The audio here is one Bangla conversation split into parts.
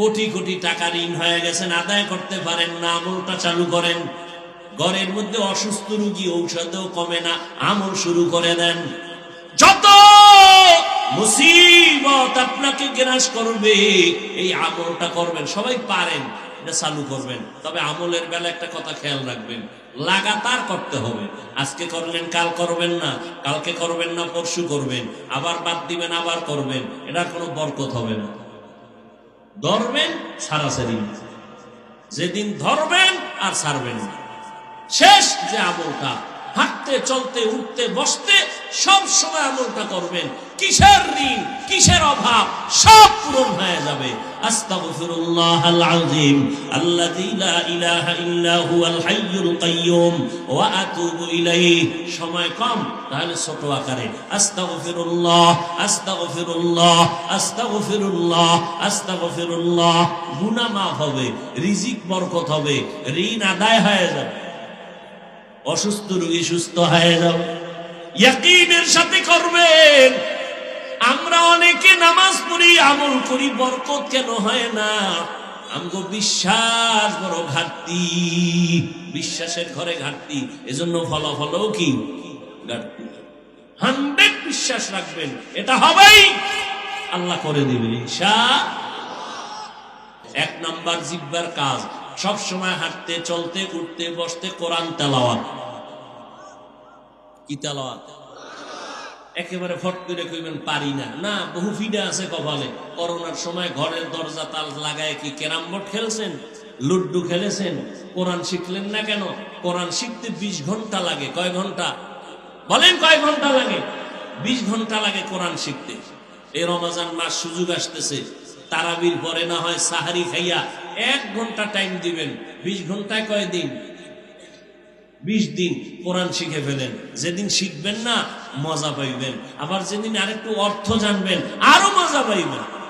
কোটি কোটি টাকা ঋণ হয়ে গেছেন আদায় করতে পারেন না, আমলটা চালু করেন। ঘরের মধ্যে অসুস্থ রুগী ঔষধেও কমে না, আমল শুরু করে দেন। যত মুসিবত আপনাকে গ্রাস করবে, এই আমলটা করবেন, সবাই পারেন, এটা চালু করবেন। তবে আমলের বেলা একটা কথা খেয়াল রাখবেন, লাগাতার করতে হবে। আজকে করলেন, কাল করবেন না, কালকে করবেন না, পরশু করবেন, আবার বাদ দিবেন, আবার করবেন, এটা কোনো বরকত হবে না। ধরবেন সারাসারি যেদিন ধরবেন আর সারবেন শেষ যে আমলটা। হাঁটতে, চলতে, উঠতে, বসতে সব সময় আমলটা করবেন। কিসের ঋণ, কিসের অভাব, সব পূরণ হয়ে যাবে। আস্তাগফিরুল্লাহ সময় কম, তাহলে ছোট আকারে। আস্তাগফিরুল্লাহ আস্তাগফিরুল্লাহ আস্তাগফিরুল্লাহ আস্তাগফিরুল্লাহ। গুনাহ মাফ হবে, রিজিক বরকত হবে, ঋণ আদায় হয়ে যাবে। অসুস্থ রোগী সুস্থ হয়ে যাবে ইয়াকিনের সাথে করবেন। আমরা অনেকে নামাজ পড়ি, আমল করি, বরকত কেন হয় না? আমগো বিশ্বাস বড় ঘাটতি। বিশ্বাসের ঘরে ঘাটতি। এজন্য ফলাফলও কি? ঘাটতি। হান্ড্রেড বিশ্বাস রাখবেন। এটা হবেই। আল্লাহ করে দিবেন, ইনশা এক নাম্বার জিব্বার কাজ। সব সময় হাঁটতে, চলতে, উঠতে, বসতে কোরআন তেলাওয়াত। কি তেলাওয়াত? একেবারে ফট করে কইবেন পারি না। না, বহু ফিডা আছে কপালে। করোনার সময় ঘরের দরজা তাল লাগায় কি ক্যারাম বোর্ড খেলছেন? লুড্ডু খেলেছেন? কোরআন শিখলেন না কেন? কোরআন শিখতে বিশ ঘণ্টা লাগে। কয় ঘণ্টা? বলেন কয় ঘণ্টা লাগে? বিশ ঘণ্টা লাগে কোরআন শিখতে। এই রমাজান মাস সুযোগ আসতেছে। তারাবির পরে না হয় সাহারি খাইয়া এক ঘণ্টা টাইম দিবেন। বিশ ঘন্টায় কয় দিন? বিশ দিন কোরআন শিখে ফেলেন। যেদিন শিখবেন না, মজা পাইবেন। আবার যেদিন আরেকটু অর্থ জানবেন, আরও মজা পাইবেন।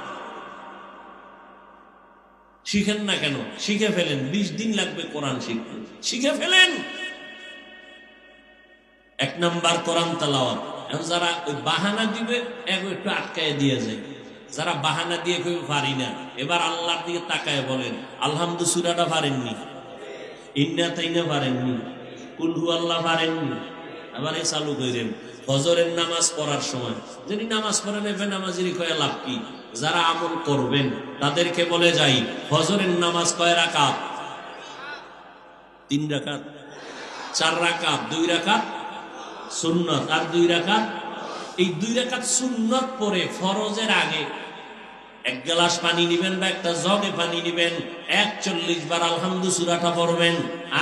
শিখেন না কেন? শিখে ফেলেন। বিশ দিন লাগবে কোরআন শিখতে। শিখে ফেলেন। এক নাম্বার কোরআন তালাওয়াত। যারা ওই বাহানা দিবে, এক একটু আটকায় দিয়ে যায়। যারা বাহানা দিয়ে কেউ পারি না। এবার আল্লাহর দিকে তাকায় বলেন, আলহামদু সুরাটা পারেননি। ইন্না তাইনা পারেননি। কুলহু আল্লাহ পারেননি। আবার এ চালু করেন ফজরের নামাজ পড়ার সময়। যদি নামাজ পড়েন এবে নামাজেরই কয়ে লাভ কি? যারা আমল করবেন, তাদেরকে বলে যাই হজরের নামাজ কয় রাকাত? তিন রাকাত। চার রাকাত, দুই রাকাত? সুন্নত। আর দুই রাকাত? এই দুই রাকাত সুন্নত পরে ফরজের আগে এক গ্লাস পানি নিবেন বা একটা জগে পানি নিবেন, একচল্লিশ বার আলহামদু সুরাটা পড়বেন,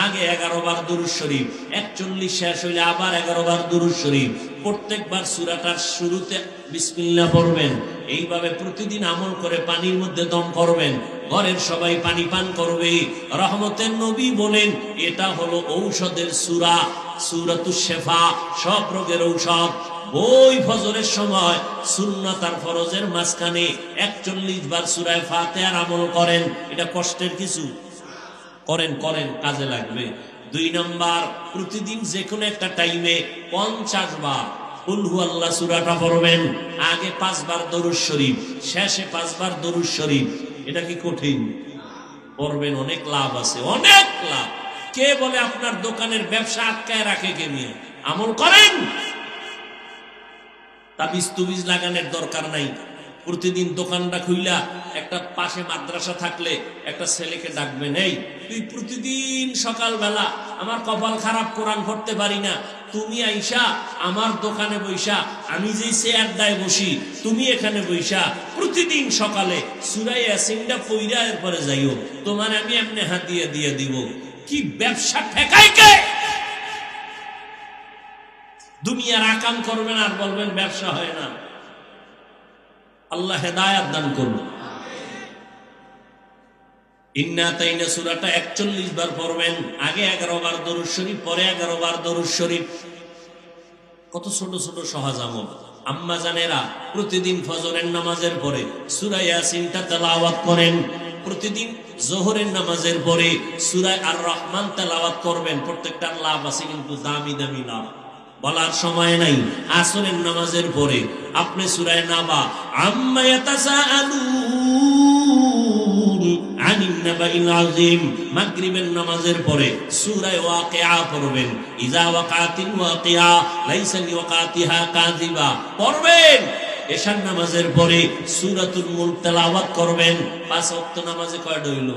আগে এগারো বার দুরুজ শরীফ, একচল্লিশ শেষ হইলে আবার এগারো বার দুরুজ শরীফ। প্রত্যেকবার সুরাটার শুরুতে বিসমিল্লা পড়বেন, এইভাবে প্রতিদিন আমল করে পানির মধ্যে দম করবেন ঘরের সবাই পানি পান করবে। রহমতের নবী বলেন, এটা হলো ঔষধের সুরা, সুরাতু শেফা, সব রোগের ঔষধ। ওই ফজরের সময় সুন্নত ফরজের মাঝখানে একচল্লিশ বার সুরায় ফাতে আর আমল করেন। এটা কষ্টের কিছু। করেন করেন, কাজে লাগবে। দুই নম্বর, প্রতিদিন যে কোনো একটা টাইমে পঞ্চাশ বার আল্লাহ সুরাটা পড়বেন। আগে পাঁচবার দরুদ শরীফ, শেষে পাঁচবার দরুদ শরীফ। এটা কি কঠিন? করবেন অনেক লাভ আছে, অনেক লাভ। কে বলে আপনার দোকানের ব্যবসা আটকায় রাখে কে নিয়ে আমল করেন। তা তাবিজ তুবিজ লাগানোর দরকার নাই। প্রতিদিন দোকানটা খুইলা একটা পাশে মাদ্রাসা থাকলে একটা ছেলেকে ডাকবেন এই তুই প্রতিদিন সকালবেলা আমার কপাল খারাপ কোরআন পড়তে পারি না। তুমি আইসা আমার দোকানে বইসা, আমি যে চেয়ারটায় বসি, তুমি এখানে বইসা, প্রতিদিন সকালে সুরাই অ্যাসিনটা পইরা এরপরে যাইও। তোমার আমি এমনি হাত দিয়ে দিয়ে দিব। কি ব্যবসা ঠেকাই কে? দুনিয়ার আকাম করবেন আর বলবেন, ব্যবসা হয় না। আল্লাহ হেদায়াত দান জানেরা প্রতিদিন নামাজের পরে করেন। প্রতিদিন জোহরের নামাজের পরে সুরায় আর রহমান তেলাওয়াত করবেন। প্রত্যেকটা লাভ আছে কিন্তু দামি দামি লাভ। বলার সময় নাই। আসরের নামাজের পরে আপনি সুরায় নাবা মাগরিবের নামাজের পড়বেন। নামাজের তেলাওয়াত করবেন। পাঁচ নামাজে হইল?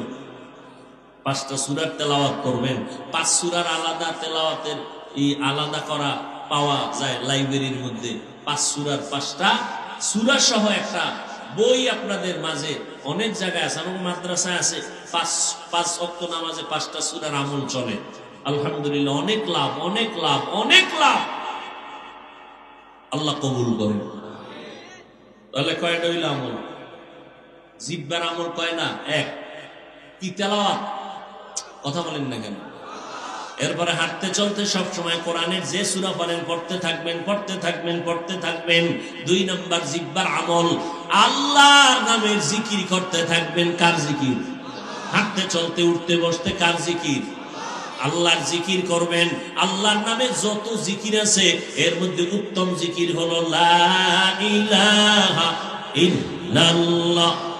পাঁচটা সুরার তেলাওয়াত করবেন। পাঁচ সুরার আলাদা তেলাওয়াতের এই আলাদা করা পাওয়া যায় লাইব্রেরির মধ্যে। পাঁচ সুরার পাঁচটা। সুরা সহ একটা বই আপনাদের মাঝে অনেক জায়গায় আছে আমার মাদ্রাসায় আছে। পাঁচ পাঁচ অক্ট নামাজে পাঁচটা সুরার আমল চলে। আলহামদুলিল্লাহ, অনেক লাভ অনেক লাভ অনেক লাভ। আল্লাহ কবুল করেন। তাহলে কয়টা হইল আমল? জিব্বার আমল কয় না? এক। কি তেলাওয়াত? কথা বলেন না কেন? এরপরে হাঁটতে চলতে সব সময় কোরআনের যে সুরা পারেন, পড়তে থাকবেন পড়তে থাকবেন পড়তে থাকবেন। দুই নম্বর জিব্বার আমল, আল্লাহর নামের জিকির করতে থাকবেন। কার জিকির? হাঁটতে চলতে, উঠতে বসতে কার জিকির? আল্লাহর জিকির করবেন। আল্লাহর নামে যত জিকির আছে, এর মধ্যে উত্তম জিকির হলো লা ইলাহা ইল্লাল্লাহ।